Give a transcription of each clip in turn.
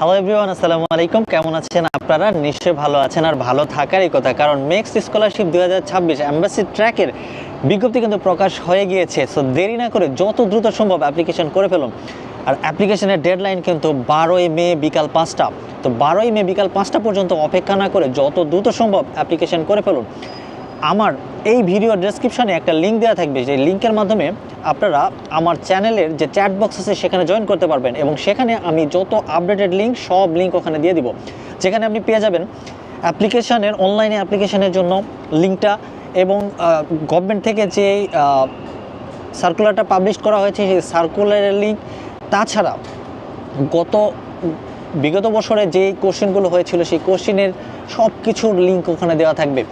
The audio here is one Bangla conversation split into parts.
হ্যালো এভরিওয়ান আসসালামু আলাইকুম। কেমন আছেন আপনারা? নিশ্চয়ই ভালো আছেন আর ভালো থাকারই কথা, কারণ নেক্সট স্কলারশিপ দুই হাজার ছাব্বিশ অ্যাম্বাসি ট্র্যাকের বিজ্ঞপ্তি কিন্তু প্রকাশ হয়ে গিয়েছে। সো দেরি না করে যত দ্রুত সম্ভব অ্যাপ্লিকেশন করে ফেলুন। আর অ্যাপ্লিকেশনের ডেডলাইন কিন্তু বারোই মে বিকাল পাঁচটা। তো, বারোই মে বিকাল পাঁচটা পর্যন্ত অপেক্ষা না করে যত দ্রুত সম্ভব অ্যাপ্লিকেশন করে ফেলুন। আমার এই ভিডিও ডেসক্রিপশনে একটা লিঙ্ক দেওয়া থাকবে, যে লিঙ্কের মাধ্যমে আপনারা আমার চ্যানেলের যে চ্যাট বক্স আছে, সেখানে জয়েন করতে পারবেন এবং সেখানে আমি যত আপডেটেড লিঙ্ক সব লিঙ্ক ওখানে দিয়ে দিব। যেখানে আপনি পেয়ে যাবেন অ্যাপ্লিকেশনের অনলাইনে অ্যাপ্লিকেশনের জন্য লিঙ্কটা এবং গভর্নমেন্ট থেকে যে সার্কুলারটা পাবলিশ করা হয়েছে, সেই সার্কুলারের লিঙ্ক তাছাড়া গত, বিগত বছরে যে কোশ্চেনগুলো হয়েছিল, সেই কোশ্চেনের সব কিছুর লিঙ্ক ওখানে দেওয়া থাকবে।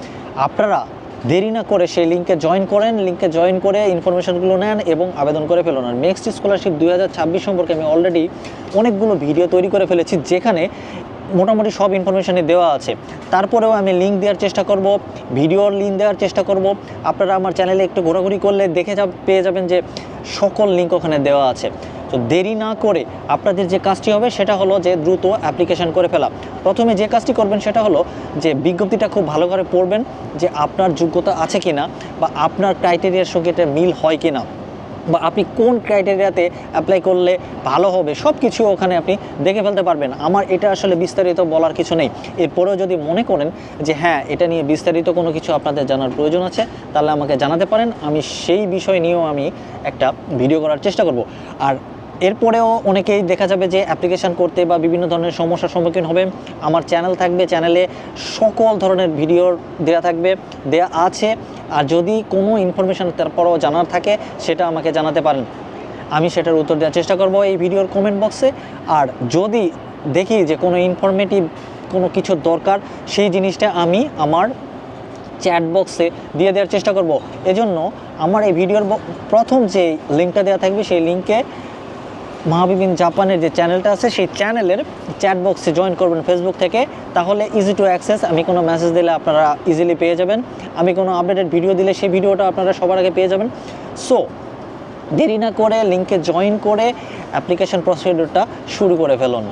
আপনারা দেরি না করে সেই লিঙ্কে জয়েন করেন লিঙ্কে জয়েন করে ইনফরমেশনগুলো নেন এবং আবেদন করে ফেলুন। আর নেক্সট স্কলারশিপ দুই হাজার ছাব্বিশ সম্পর্কে আমি অলরেডি অনেকগুলো ভিডিও তৈরি করে ফেলেছি, যেখানে মোটামুটি সব ইনফরমেশনই দেওয়া আছে। তারপরেও আমি লিঙ্ক দেওয়ার চেষ্টা করব ভিডিওর লিঙ্ক দেওয়ার চেষ্টা করব। আপনারা আমার চ্যানেলে একটু ঘোরাঘুরি করলে দেখে যা পেয়ে যাবেন যে সকল লিঙ্ক ওখানে দেওয়া আছে। তো দেরি না করে আপনাদের যে কাজটি হবে সেটা হলো যে দ্রুত অ্যাপ্লিকেশন করে ফেলা। প্রথমে যে কাজটি করবেন সেটা হলো যে বিজ্ঞপ্তিটা খুব ভালো করে পড়বেন যে আপনার যোগ্যতা আছে কি না বা আপনার ক্রাইটেরিয়ার সঙ্গে এটা মিল হয় কি না বা আপনি কোন ক্রাইটেরিয়াতে অ্যাপ্লাই করলে ভালো হবে সব কিছু ওখানে আপনি দেখে ফেলতে পারবেন। আমার এটা আসলে বিস্তারিত বলার কিছু নেই। এরপরেও যদি মনে করেন যে হ্যাঁ এটা নিয়ে বিস্তারিত কোনো কিছু আপনাদের জানার প্রয়োজন আছে, তাহলে আমাকে জানাতে পারেন। আমি সেই বিষয় নিয়েও আমি একটা ভিডিও করার চেষ্টা করব। আর এরপরেও অনেকেই দেখা যাবে যে অ্যাপ্লিকেশান করতে বা বিভিন্ন ধরনের সমস্যার সম্মুখীন হবে। আমার চ্যানেল থাকবে চ্যানেলে সকল ধরনের ভিডিও দেওয়া থাকবে, দেয়া আছে। আর যদি কোনো ইনফরমেশান তারপরও জানার থাকে, সেটা আমাকে জানাতে পারেন। আমি সেটার উত্তর দেওয়ার চেষ্টা করব এই ভিডিওর কমেন্ট বক্সে আর যদি দেখি যে কোনো ইনফরমেটিভ কোনো কিছু দরকার, সেই জিনিসটা আমি আমার চ্যাট বক্সে দিয়ে দেওয়ার চেষ্টা করব। এজন্য আমার এই ভিডিওর প্রথম যে লিঙ্কটা দেওয়া থাকবে, সেই লিঙ্কে মাহাবিবিন জাপানের যে চ্যানেলটা আছে, সেই চ্যানেলের চ্যাট বক্সে জয়েন করবেন ফেসবুক থেকে। তাহলে ইজি টু অ্যাক্সেস আমি কোনো মেসেজ দিলে আপনারা ইজিলি পেয়ে যাবেন। আমি কোনো আপডেটেড ভিডিও দিলে সেই ভিডিওটা আপনারা সবার আগে পেয়ে যাবেন। সো দেরি না করে লিঙ্কে জয়েন করে অ্যাপ্লিকেশন প্রসিডিউরটা শুরু করে ফেলুন।